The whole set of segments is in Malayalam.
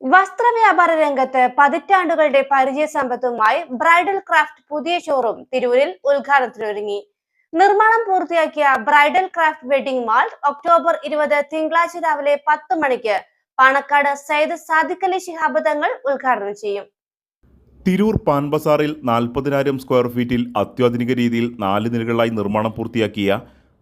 വസ്ത്രവ്യാപാര രംഗത്ത് പതിറ്റാണ്ടുകളുടെ പരിചയ സമ്പത്തുമായി ബ്രൈഡൽ ക്രാഫ്റ്റ് പുതിയ ഷോറൂം തിരൂരിൽ ഉദ്ഘാടനത്തിനൊരുങ്ങി. നിർമ്മാണം പൂർത്തിയാക്കിയ bridal craft wedding mall October ഇരുപത് തിങ്കളാഴ്ച രാവിലെ പത്ത് മണിക്ക് പാണക്കാട് സയ്യിദ് സാദിഖ് അലി ശിഹാബ് തങ്ങൾ ഉദ്ഘാടനം ചെയ്യും. തിരൂർ പാൻബസാറിൽ നാൽപ്പതിനായിരം സ്ക്വയർ ഫീറ്റിൽ അത്യാധുനിക രീതിയിൽ നാല് നിലകളായി നിർമ്മാണം പൂർത്തിയാക്കിയ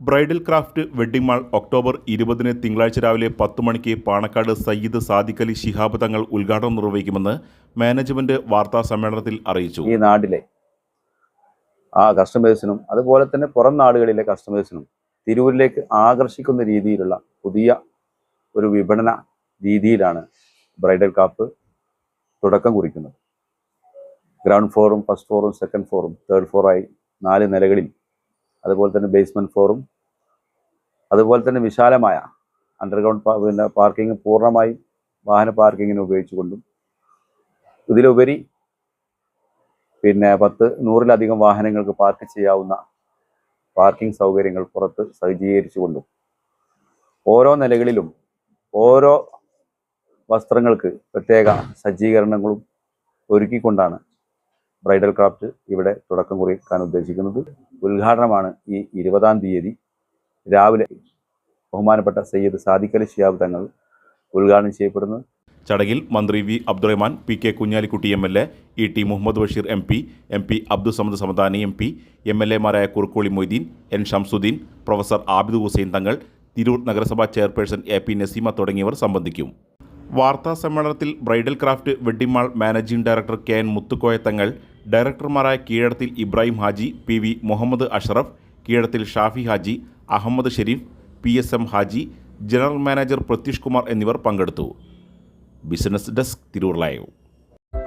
bridal craft wedding mall October ഇരുപതിന് തിങ്കളാഴ്ച രാവിലെ പത്ത് മണിക്ക് പാണക്കാട് സയ്യിദ് സാദിഖ് അലി ശിഹാബ് തങ്ങൾ ഉദ്ഘാടനം നിർവഹിക്കുമെന്ന് മാനേജ്മെന്റ് വാർത്താ സമ്മേളനത്തിൽ അറിയിച്ചു. ഈ നാട്ടിലെ ആ കസ്റ്റമേഴ്സിനും അതുപോലെ തന്നെ പുറം നാടുകളിലെ കസ്റ്റമേഴ്സിനും തിരൂരിലേക്ക് ആകർഷിക്കുന്ന രീതിയിലുള്ള പുതിയ ഒരു വിപണന രീതിയിലാണ് ബ്രൈഡൽ കാപ്പ് തുടക്കം കുറിക്കുന്നത്. ഗ്രൗണ്ട് ഫ്ലോറും ഫസ്റ്റ് ഫ്ലോറും സെക്കൻഡ് ഫ്ലോറും തേർഡ് ഫ്ലോറായി നാല് നിലകളിൽ അതുപോലെ തന്നെ ബേസ്മെന്റ് ഫ്ലോറും അതുപോലെ തന്നെ വിശാലമായ അണ്ടർഗ്രൗണ്ട് പിന്നെ പാർക്കിംഗ് പൂർണമായും വാഹന പാർക്കിങ്ങിന് ഉപയോഗിച്ചുകൊണ്ടും ഇതിലുപരി പിന്നെ പത്ത് നൂറിലധികം വാഹനങ്ങൾക്ക് പാർക്ക് ചെയ്യാവുന്ന പാർക്കിംഗ് സൗകര്യങ്ങൾ പുറത്ത് സജ്ജീകരിച്ചുകൊണ്ടും ഓരോ നിലകളിലും ഓരോ വസ്ത്രങ്ങൾക്ക് പ്രത്യേക സജ്ജീകരണങ്ങളും ഒരുക്കിക്കൊണ്ടാണ് ബ്രൈഡൽ ക്രാഫ്റ്റ് ഇവിടെ തുടക്കം കുറിക്കാൻ ഉദ്ദേശിക്കുന്നത്. ഉദ്ഘാടനമാണ് ഈ ഇരുപതാം തീയതി. രാവിലെ ബഹുമാനപ്പെട്ട സയ്യിദ് സാദിഖലി ഷിയാബ് തങ്ങൾ ഉദ്ഘാടനം ചെയ്യപ്പെടുന്നത് ചടങ്ങിൽ മന്ത്രി V Abdurahman P K Kunhalikutty M L A E T Muhammad Basheer M P M P Abdussamad Samadani M P M L എമാരായ Kurukkoli Moideen N Shamsudheen professor Abid Hussain Thangal Tirur നഗരസഭാ ചെയർപേഴ്സൺ എ പി നസീമ തുടങ്ങിയവർ സംബന്ധിക്കും. വാർത്താ സമ്മേളനത്തിൽ Bridal Craft wedding mall managing director K N Muthukoya Thangal ഡയറക്ടർമാരായ Keezhadathil Ibrahim Haji P V Muhammad Ashraf Keezhadathil Shafi Haji Ahammed Sherif P S M Haji general manager Pratyush Kumar എന്നിവർ പങ്കെടുത്തു. Business desk Tirur live.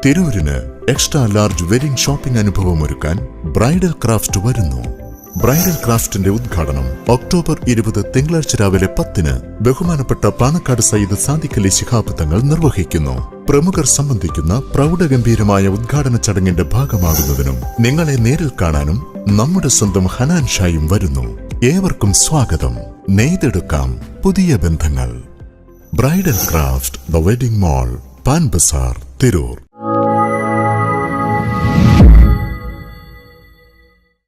തിരൂരിന് extra large wedding shopping അനുഭവം ഒരുക്കാൻ ബ്രൈഡൽ ക്രാഫ്റ്റ് വരുന്നു. ബ്രൈഡൽ ക്രാഫ്റ്റിന്റെ ഉദ്ഘാടനം ഒക്ടോബർ ഇരുപത് തിങ്കളാഴ്ച രാവിലെ പത്തിന് ബഹുമാനപ്പെട്ട പാണക്കാട് സയ്യിദ് സാദിഖലി ശിഹാബ് തങ്ങൾ നിർവഹിക്കുന്നു. പ്രമുഖർ സംബന്ധിക്കുന്ന പ്രൗഢഗംഭീരമായ ഉദ്ഘാടന ചടങ്ങിന്റെ ഭാഗമാകുന്നതിനും നിങ്ങളെ നേരിൽ കാണാനും നമ്മുടെ സ്വന്തം ഹനാൻ ഷായും വരുന്നു. ഏവർക്കും സ്വാഗതം. നെയ്തെടുക്കാം പുതിയ ബന്ധങ്ങൾ. Bridal craft the wedding mall Pan Bazar Tirur.